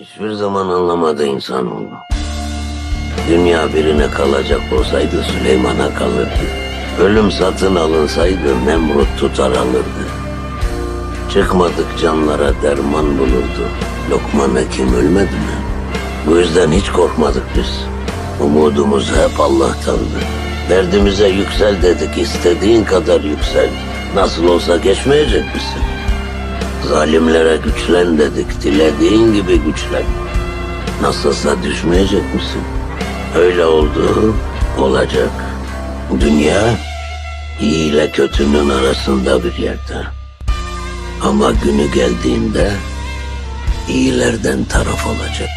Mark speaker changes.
Speaker 1: Hiçbir zaman anlamadı insanoğlu. Dünya birine kalacak olsaydı Süleyman'a kalırdı. Ölüm satın alınsaydı Nemrut tutar alırdı. Çıkmadık canlara derman bulurdu. Lokman Hekim ölmedi mi? Bu yüzden hiç korkmadık biz. Umudumuz hep Allah'tandı. Derdimize yüksel dedik, istediğin kadar yüksel. Nasıl olsa geçmeyecek misin? Zalimlere güçlen dedik, dilediğin gibi güçlen. Nasılsa düşmeyecek misin? Öyle oldu, olacak. Dünya, iyi ile kötünün arasında bir yerde. Ama günü geldiğinde, iyilerden taraf olacak.